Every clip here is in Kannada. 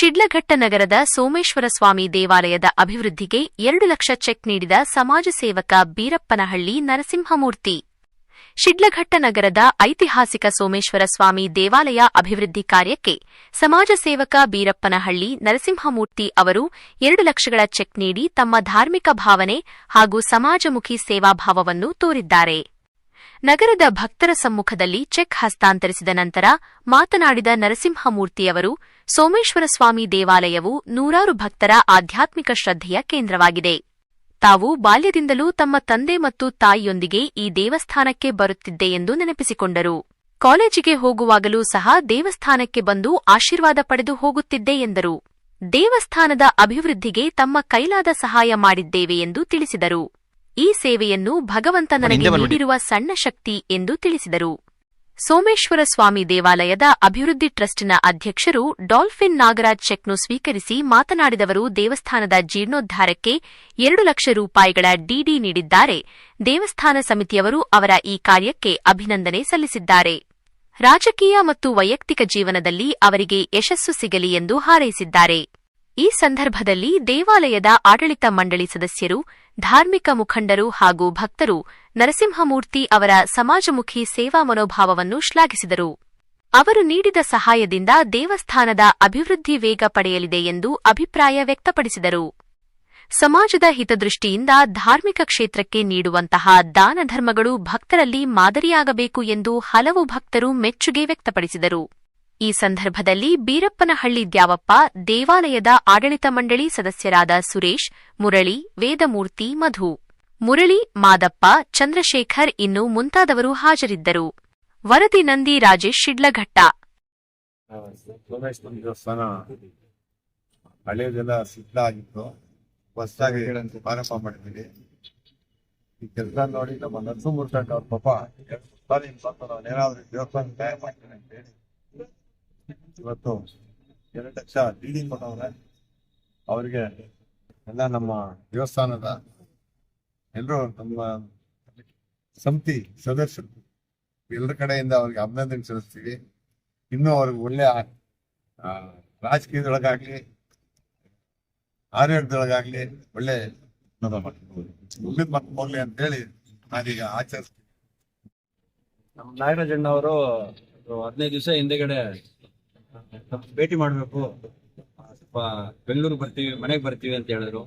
ಶಿಡ್ಲಘಟ್ಟ ನಗರದ ಸೋಮೇಶ್ವರ ಸ್ವಾಮಿ ದೇವಾಲಯದ ಅಭಿವೃದ್ಧಿಗೆ ಎರಡು ಲಕ್ಷ ಚೆಕ್ ನೀಡಿದ ಸಮಾಜ ಸೇವಕ ಬೀರಪ್ಪನಹಳ್ಳಿ ನರಸಿಂಹಮೂರ್ತಿ. ಶಿಡ್ಲಘಟ್ಟ ನಗರದ ಐತಿಹಾಸಿಕ ಸೋಮೇಶ್ವರ ಸ್ವಾಮಿ ದೇವಾಲಯ ಅಭಿವೃದ್ಧಿ ಕಾರ್ಯಕ್ಕೆ ಸಮಾಜ ಸೇವಕ ಬೀರಪ್ಪನಹಳ್ಳಿ ನರಸಿಂಹಮೂರ್ತಿ ಅವರು ಎರಡು ಲಕ್ಷಗಳ ಚೆಕ್ ನೀಡಿ ತಮ್ಮ ಧಾರ್ಮಿಕ ಭಾವನೆ ಹಾಗೂ ಸಮಾಜಮುಖಿ ಸೇವಾಭಾವವನ್ನು ತೋರಿದ್ದಾರೆ. ನಗರದ ಭಕ್ತರ ಸಮ್ಮುಖದಲ್ಲಿ ಚೆಕ್ ಹಸ್ತಾಂತರಿಸಿದ ನಂತರ ಮಾತನಾಡಿದ ನರಸಿಂಹಮೂರ್ತಿಯವರು ಸೋಮೇಶ್ವರ ಸ್ವಾಮಿ ದೇವಾಲಯವು ನೂರಾರು ಭಕ್ತರ ಆಧ್ಯಾತ್ಮಿಕ ಶ್ರದ್ಧೆಯ ಕೇಂದ್ರವಾಗಿದೆ. ತಾವು ಬಾಲ್ಯದಿಂದಲೂ ತಮ್ಮ ತಂದೆ ಮತ್ತು ತಾಯಿಯೊಂದಿಗೆ ಈ ದೇವಸ್ಥಾನಕ್ಕೆ ಬರುತ್ತಿದ್ದೆ ಎಂದು ನೆನಪಿಸಿಕೊಂಡರು. ಕಾಲೇಜಿಗೆ ಹೋಗುವಾಗಲೂ ಸಹ ದೇವಸ್ಥಾನಕ್ಕೆ ಬಂದು ಆಶೀರ್ವಾದ ಪಡೆದು ಹೋಗುತ್ತಿದ್ದೆ ಎಂದರು. ದೇವಸ್ಥಾನದ ಅಭಿವೃದ್ಧಿಗೆ ತಮ್ಮ ಕೈಲಾದ ಸಹಾಯ ಮಾಡಿದ್ದೇವೆ ಎಂದು ತಿಳಿಸಿದರು. ಈ ಸೇವೆಯನ್ನು ಭಗವಂತ ನನಗೆ ನೀಡಿರುವ ಸಣ್ಣ ಶಕ್ತಿ ಎಂದು ತಿಳಿಸಿದರು. ಸೋಮೇಶ್ವರ ಸ್ವಾಮಿ ದೇವಾಲಯದ ಅಭಿವೃದ್ಧಿ ಟ್ರಸ್ಟ್ನ ಅಧ್ಯಕ್ಷರು ಡಾಲ್ಫಿನ್ ನಾಗರಾಜ್ ಚೆಕ್ನು ಸ್ವೀಕರಿಸಿ ಮಾತನಾಡಿದವರು ದೇವಸ್ಥಾನದ ಜೀರ್ಣೋದ್ಧಾರಕ್ಕೆ ಎರಡು ಲಕ್ಷ ರೂಪಾಯಿಗಳ ಡಿಡಿ ನೀಡಿದ್ದಾರೆ. ದೇವಸ್ಥಾನ ಸಮಿತಿಯವರು ಅವರ ಈ ಕಾರ್ಯಕ್ಕೆ ಅಭಿನಂದನೆ ಸಲ್ಲಿಸಿದ್ದಾರೆ. ರಾಜಕೀಯ ಮತ್ತು ವೈಯಕ್ತಿಕ ಜೀವನದಲ್ಲಿ ಅವರಿಗೆ ಯಶಸ್ಸು ಸಿಗಲಿ ಎಂದು ಹಾರೈಸಿದ್ದಾರೆ. ಈ ಸಂದರ್ಭದಲ್ಲಿ ದೇವಾಲಯದ ಆಡಳಿತ ಮಂಡಳಿ ಸದಸ್ಯರು, ಧಾರ್ಮಿಕ ಮುಖಂಡರು ಹಾಗೂ ಭಕ್ತರು ನರಸಿಂಹಮೂರ್ತಿ ಅವರ ಸಮಾಜಮುಖಿ ಸೇವಾ ಮನೋಭಾವವನ್ನು ಶ್ಲಾಘಿಸಿದರು. ಅವರು ನೀಡಿದ ಸಹಾಯದಿಂದ ದೇವಸ್ಥಾನದ ಅಭಿವೃದ್ಧಿ ವೇಗ ಪಡೆಯಲಿದೆ ಎಂದು ಅಭಿಪ್ರಾಯ ವ್ಯಕ್ತಪಡಿಸಿದರು. ಸಮಾಜದ ಹಿತದೃಷ್ಟಿಯಿಂದ ಧಾರ್ಮಿಕ ಕ್ಷೇತ್ರಕ್ಕೆ ನೀಡುವಂತಹ ದಾನಧರ್ಮಗಳು ಭಕ್ತರಲ್ಲಿ ಮಾದರಿಯಾಗಬೇಕು ಎಂದು ಹಲವು ಭಕ್ತರು ಮೆಚ್ಚುಗೆ ವ್ಯಕ್ತಪಡಿಸಿದರು. ಈ ಸಂದರ್ಭದಲ್ಲಿ ಬೀರಪ್ಪನಹಳ್ಳಿ ದ್ಯಾವಪ್ಪ, ದೇವಾಲಯದ ಆಡಳಿತ ಮಂಡಳಿ ಸದಸ್ಯರಾದ ಸುರೇಶ್, ಮುರಳಿ, ವೇದಮೂರ್ತಿ, ಮಧು. ಮುರಳಿ, ಮಾದಪ್ಪ, ಚಂದ್ರಶೇಖರ್ ಇನ್ನು ಮುಂತಾದವರು ಹಾಜರಿದ್ದರು. ವರದಿ ನಂದಿ ರಾಜೇಶ್ ಶಿಡ್ಲಘಟ್ಟ. ಹಳೆಯದೆಲ್ಲ ಪಾಪ. ಇವತ್ತು ಎರಡು ಲಕ್ಷ ಡಿಡಿ ಕೊಟ್ಟವ್ರೆ. ಅವರಿಗೆ ಎಲ್ಲ ನಮ್ಮ ದೇವಸ್ಥಾನದ ಎಲ್ಲರೂ ನಮ್ಮ ಸಮಿತಿ ಸದಸ್ಯರು ಎಲ್ಲರ ಕಡೆಯಿಂದ ಅವ್ರಿಗೆ ಅಭಿನಂದನೆ ಸಲ್ಲಿಸ್ತೀವಿ. ಇನ್ನೂ ಅವ್ರಿಗೆ ಒಳ್ಳೆ ರಾಜಕೀಯದೊಳಗಾಗ್ಲಿ, ಆಡಳಿತದೊಳಗಾಗ್ಲಿ ಒಳ್ಳೆ ಹೋಗ್ಲಿ ಅಂತ ಹೇಳಿ ನಾನೀಗ ಆಚರಿಸ್ತೀನಿ. ನಮ್ಮ ನಾಗರಾಜಣ್ಣ ಅವರು ಹದಿನೈದು ದಿವಸ ಹಿಂದೆಗಡೆ ಭೇಟಿ ಮಾಡಬೇಕು. ಸ್ವಲ್ಪ ಬೆಂಗಳೂರು ಬರ್ತೀವಿ ಮನೆಗೆ ಬರ್ತೀವಿ ಅಂತ ಹೇಳಿದ್ರು.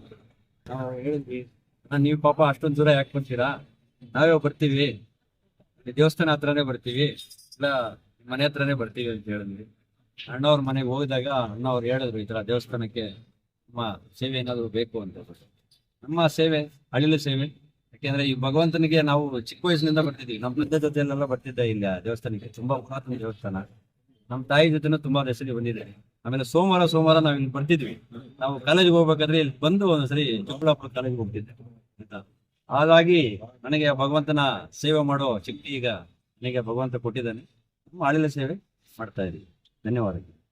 ನಾವು ಹೇಳಿದ್ವಿ "ಅಣ್ಣ, ನೀವು ಪಾಪ ಅಷ್ಟೊಂದು ದೂರ ಯಾಕೆ ಬರ್ತೀರಾ? ನಾವೇ ಬರ್ತೀವಿ. ದೇವಸ್ಥಾನ ಹತ್ರನೇ ಬರ್ತೀವಿ ಇಲ್ಲ ಮನೆ ಹತ್ರನೇ ಬರ್ತೀವಿ ಅಂತ ಹೇಳಿದ್ವಿ. ಅಣ್ಣ ಅವ್ರ ಮನೆಗೆ ಹೋಗಿದಾಗ ಅಣ್ಣ ಅವ್ರು ಹೇಳಿದ್ರು ಈ ತರ ದೇವಸ್ಥಾನಕ್ಕೆ ನಮ್ಮ ಸೇವೆ ಏನಾದ್ರು ಬೇಕು ಅಂತ. ನಮ್ಮ ಸೇವೆ ಅಳಿಲು ಸೇವೆ. ಯಾಕೆಂದ್ರೆ ಈ ಭಗವಂತನಿಗೆ ನಾವು ಚಿಕ್ಕ ವಯಸ್ಸಿನಿಂದ ಬರ್ತಿದ್ವಿ ನಮ್ಮ ತಂದೆ ಜೊತೆಲೆಲ್ಲ ಬರ್ತಿದ್ದೆ ಇಲ್ಲಿ ದೇವಸ್ಥಾನಕ್ಕೆ. ತುಂಬಾ ಪುರಾತನ ದೇವಸ್ಥಾನ. ನಮ್ಮ ತಾಯಿ ಜೊತೆನೂ ತುಂಬಾ ಹೆಸರಿ ಬಂದಿದೆ. ಆಮೇಲೆ ಸೋಮವಾರ ಸೋಮವಾರ ನಾವು ಇಲ್ಲಿ ಬರ್ತಿದ್ವಿ. ನಾವು ಕಾಲೇಜಿಗೆ ಹೋಗ್ಬೇಕಾದ್ರೆ ಇಲ್ಲಿ ಬಂದು ಒಂದ್ಸರಿ ಚಿಕ್ಕಬಳ್ಳಾಪುರ ಕಾಲೇಜ್ ಹೋಗ್ತಿದ್ದೆ. ಹಾಗಾಗಿ ನನಗೆ ಭಗವಂತನ ಸೇವೆ ಮಾಡೋ ಶಕ್ತಿ ಈಗ ನನಗೆ ಭಗವಂತ ಕೊಟ್ಟಿದ್ದಾನೆ. ನಮ್ಮ ಸೇವೆ ಮಾಡ್ತಾ ಇದ್ದೀವಿ. ಧನ್ಯವಾದಗಳು.